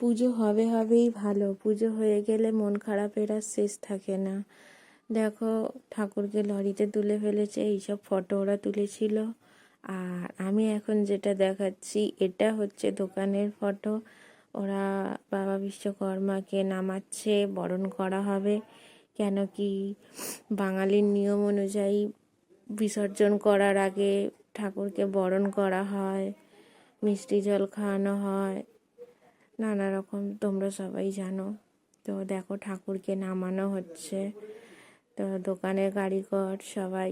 পুজো হবে হবেই ভালো। পুজো হয়ে গেলে মন খারাপের আর শেষ থাকে না। দেখো, ঠাকুরকে লরিতে তুলে ফেলেছে, এইসব ফটো ওরা তুলেছিল। আর আমি এখন যেটা দেখাচ্ছি, এটা হচ্ছে দোকানের ফটো ওরা বাবা বিশ্বকর্মাকে নামাচ্ছে, বরণ করা হবে। কেন কি বাঙালির নিয়ম অনুযায়ী বিসর্জন করার আগে ঠাকুরকে বরণ করা হয়, মিষ্টি জল খাওয়ানো হয়। নানা রকম, তোমরা সবাই জানো। তো দেখো ঠাকুরকে নামানো হচ্ছে। তো দোকানের কারিগর সবাই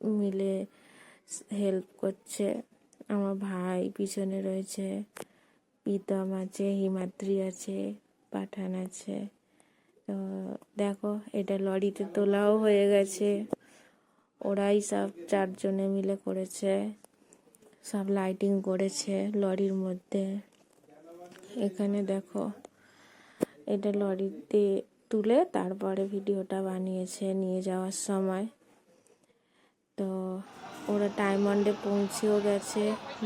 মিলে হেল্প করছে। আমার ভাই পিছনে রয়েছে, প্রীতম আছে, হিমাদ্রি আছে, পাঠান আছে। তো দেখো, এটা লরিতে তোলাও হয়ে গেছে। ওরাই সব চারজনে মিলে করেছে, সব লাইটিং করেছে লরির মধ্যে। এখানে দেখো, এটা লরিতে তুলে তারপরে ভিডিওটা বানিয়েছে নিয়ে যাওয়ার সময়। তো ওরা ডায়মন্ডে পৌঁছেও গেছে,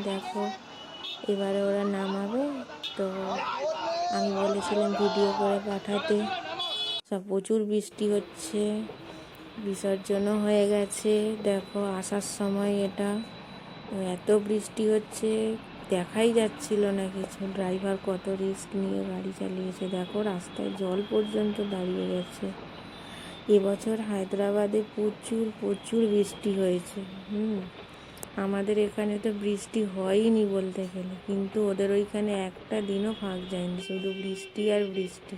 দেখো। এবারে ওরা নামাবে, তো আমি বলেছিলাম ভিডিও করে পাঠাতে। সব প্রচুর বৃষ্টি হচ্ছে, বিসর্জনও হয়ে গেছে, দেখো আসার সময় এটা। এত বৃষ্টি হচ্ছে দেখাই যাচ্ছিল না কিছু। ড্রাইভার কত রিস্ক নিয়ে গাড়ি চালিয়েছে। দেখো, রাস্তায় জল পর্যন্ত দাঁড়িয়ে গেছে। এবছর হায়দ্রাবাদে প্রচুর প্রচুর বৃষ্টি হয়েছে। হুম, আমাদের এখানে তো বৃষ্টি হয়নি বলতে গেলে। কিন্তু ওদের ওইখানে একটা দিনও ফাঁক যায়নি, শুধু বৃষ্টি আর বৃষ্টি।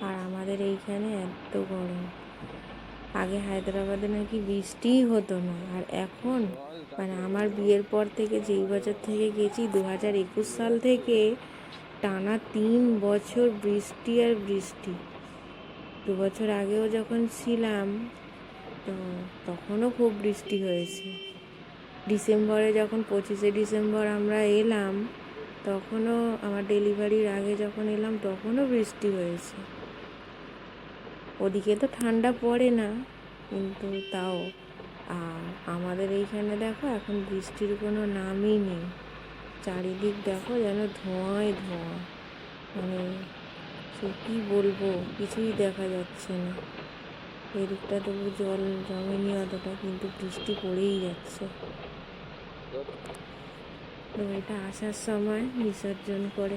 আর আমাদের এইখানে এত গরম। আগে হায়দ্রাবাদে নাকি বৃষ্টিই হতো না। আর এখন আমার বিয়ের পর থেকে যেই বছর থেকে গেছি দু হাজার একুশ সাল থেকে টানা তিন বছর বৃষ্টি আর বৃষ্টি। দু বছর আগেও যখন ছিলাম, তো তখনও খুব বৃষ্টি হয়েছে। ডিসেম্বরে যখন, পঁচিশে ডিসেম্বর আমরা এলাম, তখনও আমার ডেলিভারির আগে যখন এলাম, তখনও বৃষ্টি হয়েছে। ওদিকে তো ঠান্ডা পড়ে না, কিন্তু তাও আর আমাদের এইখানে দেখো, এখন বৃষ্টির কোনো নামই নেই। চারিদিক দেখো যেন ধোঁয়ায় ধোঁয়া। মানে সে কী বলব, কিছুই দেখা যাচ্ছে না। এদিকটা তবু জল জমেনি অতটা, কিন্তু বৃষ্টি পড়েই যাচ্ছে। তো এটা আসার সময় বিসর্জন করে।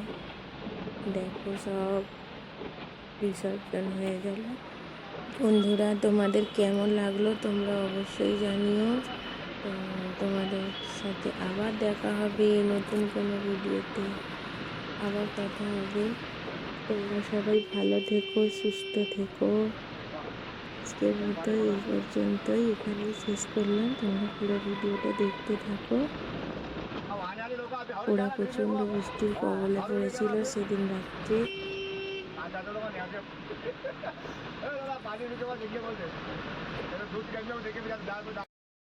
দেখো সব বিসর্জন হয়ে গেল। বন্ধুরা, তোমাদের কেমন লাগল তোমরা অবশ্যই জানিও। তোমাদের সাথে আবার দেখা হবে নতুন কোনো ভিডিওতে। আবার কথা হবে। তোমরা সবাই ভালো থেকো, সুস্থ থেকো। আজকের মতো এই পর্যন্তই। এখানেই শেষ করলাম। তোমরা পুরো ভিডিওটা দেখতে থাকো। ওরা প্রচণ্ড বৃষ্টির কবলে পড়েছিল সেদিন রাত্রে। পানি নিতে দেখিয়ে বলছে দুধ দেখে